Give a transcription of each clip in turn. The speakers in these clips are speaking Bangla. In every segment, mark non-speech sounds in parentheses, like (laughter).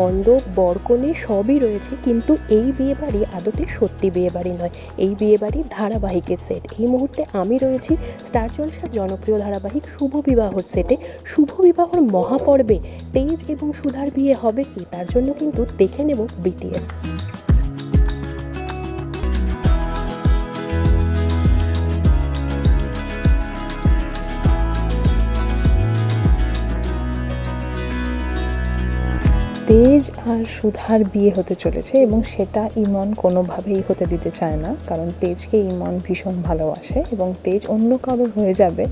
মণ্ডপ, বরকনে সবই রয়েছে, কিন্তু এই বিয়ে বাড়ি আদতে সত্যি বিয়ে বাড়ি নয়। এই বিয়ে বাড়ি ধারাবাহিকের সেট এই মুহূর্তে আমি রয়েছি স্টার জলসার জনপ্রিয় ধারাবাহিক শুভ বিবাহর সেটে শুভ বিবাহর মহাপর্বে তেজ এবং সুধার বিয়ে হবে কি? তার জন্য কিন্তু দেখে নেব বিটিএস তেজ আর সুধার বিয়ে হতে চলেছে এবং সেটা ইমন কোনোভাবেই হতে দিতে চায় না। কারণ তেজকে ইমন ভীষণ ভালোবাসে এবং তেজ অন্য কারোর হয়ে যাবে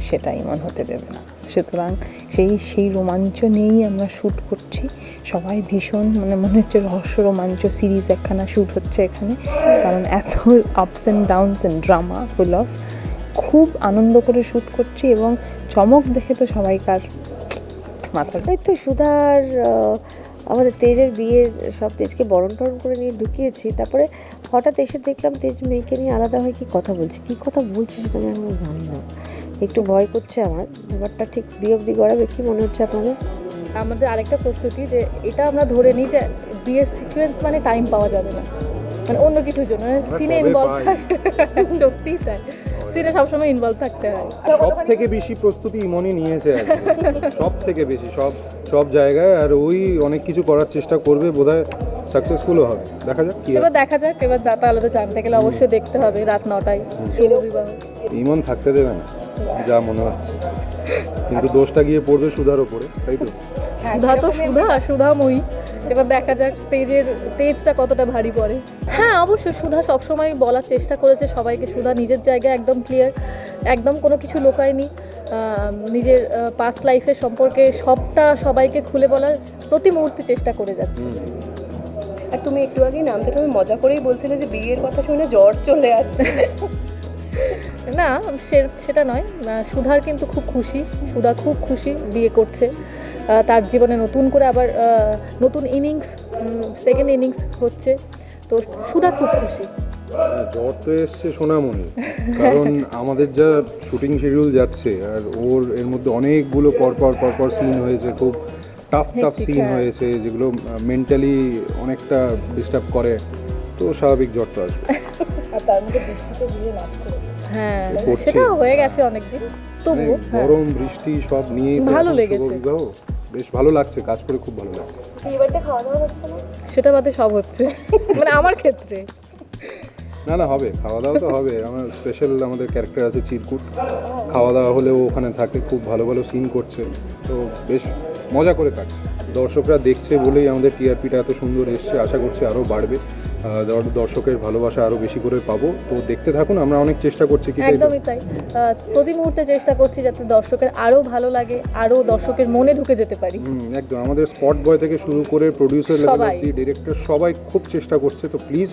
সেটা ইমন হতে দেবে না। সুতরাং সেই সেই রোমাঞ্চ নিয়েই আমরা শ্যুট করছি। সবাই ভীষণ মানে মনে হচ্ছে রহস্য রোমাঞ্চ সিরিজ একখানা শ্যুট হচ্ছে এখানে। কারণ এত ups and downs and drama full of খুব আনন্দ করে শ্যুট করছি এবং চমক দেখে তো সবাইকার মাথা ওই তো সুধার আমাদের তেজের বিয়ের সব তেজকে বরণ টরণ করে নিয়ে ঢুকিয়েছি। তারপরে হঠাৎ এসে দেখলাম তেজ মেয়েকে নিয়ে আলাদা হয়ে কি কথা বলছে। কি কথা বলছে সেটা আমি এখন জানি না। একটু ভয় করছে আমার। ব্যাপারটা ঠিক বিয়ে অব্দি গড়াবে কি মনে হচ্ছে আপনাদের? আমাদের আরেকটা প্রস্তুতি যে এটা আমরা ধরে নিই যে বিয়ের সিকোয়েন্স মানে টাইম পাওয়া যাবে না। মানে অন্য কিছুর জন্য। সিনে কবে ইনভলভ পাই? থাকতে সত্যিই তাই। সিনে সবসময় ইনভলভ থাকতে হয়। সব থেকে বেশি প্রস্তুতি ইমনই নিয়েছে সব থেকে বেশি সব সব জায়গায় আর ওই অনেক কিছু করার চেষ্টা করবে বোধহয় সাকসেসফুলও হবে। দেখা যাক কি এবার দেখা যাক এবার দাতা আলাদা জানতে গেলে অবশ্যই দেখতে হবে রাত নটায় শুভ বিবাহ। ইমন থাকতে দেবে না যা মনে হচ্ছে। কিন্তু দোষটা গিয়ে পড়বে সুধার ওপরে তাই তো? সুধা তো সুধা সুধাময়ী। এবার দেখা যাক তেজের তেজটা কতটা ভারী পড়ে। হ্যাঁ অবশ্যই সুধা সবসময় বলার চেষ্টা করেছে সবাইকে সুধা নিজের জায়গায় একদম ক্লিয়ার একদম কোনো কিছু লোকায়নি। নিজের পাস্ট লাইফের সম্পর্কে সবটা সবাইকে খুলে বলার প্রতি মুহূর্তে চেষ্টা করে যাচ্ছে। আর তুমি একটু আগেই নামটা তুমি মজা করেই বলছিলে যে বিয়ের কথা শুনে জ্বর চলে আসছে। (laughs) না সেটা নয়। সুধার কিন্তু খুব খুশি। সুধা খুব খুশি বিয়ে করছে। তার জীবনে নতুন করে আবার নতুন ইনিংস সেকেন্ড ইনিংস হচ্ছে। তো সুধা খুব খুশি। হ্যাঁ, জ্বর তো এসছে সোনামণি। কারণ আমাদের যা শুটিং শিডিউল যাচ্ছে আর ওর এর মধ্যে অনেকগুলো পরপর পরপর সিন হয়েছে খুব টাফ টাফ সিন হ্যাঁ। হয়েছে যেগুলো মেন্টালি অনেকটা ডিস্টার্ব করে। তো স্বাভাবিক জ্বর তো আসবে। (laughs) হ্যাঁ সেটা হয়ে গেছে অনেকদিন। মানে তবুও হ্যাঁ। গরম বৃষ্টি সব নিয়ে ভালো লেগেছে। বেশ ভালো লাগছে কাজ করে খুব ভালো লাগছে। সেটা বাদে সব হচ্ছে। (laughs) মানে আমার ক্ষেত্রে। না না হবে। খাওয়া দাওয়া তো হবে। আমার স্পেশাল আমাদের ক্যারেক্টার আছে চিরকুট। খাওয়া দাওয়া হলেও ওখানে থাকে খুব ভালো ভালো সিন করছে। তো বেশ মজা করে কাটছে। দর্শকরা দেখছে বলেই আমাদের টিআরপিটা এত সুন্দর এসছে আশা করছি আরও বাড়বে। দর্শকের ভালোবাসা আরও বেশি করে পাবো। তো দেখতে থাকুন আমরা অনেক চেষ্টা করছি কি তাই একদমই তাই। প্রতি মুহূর্তে চেষ্টা করছি যাতে দর্শকের আরও ভালো লাগে আরও দর্শকের মনে ঢুকে যেতে পারি। হুম, একদম। আমাদের স্পট বয় থেকে শুরু করে প্রডিউসার লেভেল অব্দি ডিরেক্টর সবাই খুব চেষ্টা করছে। তো প্লিজ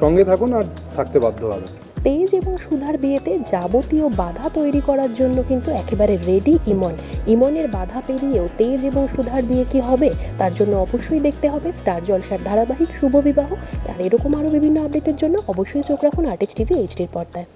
সঙ্গে থাকুন আর থাকতে বাধ্য হবে। তেজ এবং সুধার বিয়েতে যাবতীয় বাধা তৈরি করার জন্য কিন্তু একেবারে রেডি ইমন। ইমনের বাধা পেরিয়েও তেজ এবং সুধার বিয়ে কি হবে? তার জন্য অবশ্যই দেখতে হবে স্টার জলসার ধারাবাহিক শুভ বিবাহ। আর এরকম আরও বিভিন্ন আপডেটের জন্য অবশ্যই চোখ রাখুন আর্টিস্ট টিভি এইচডির পর্দায়।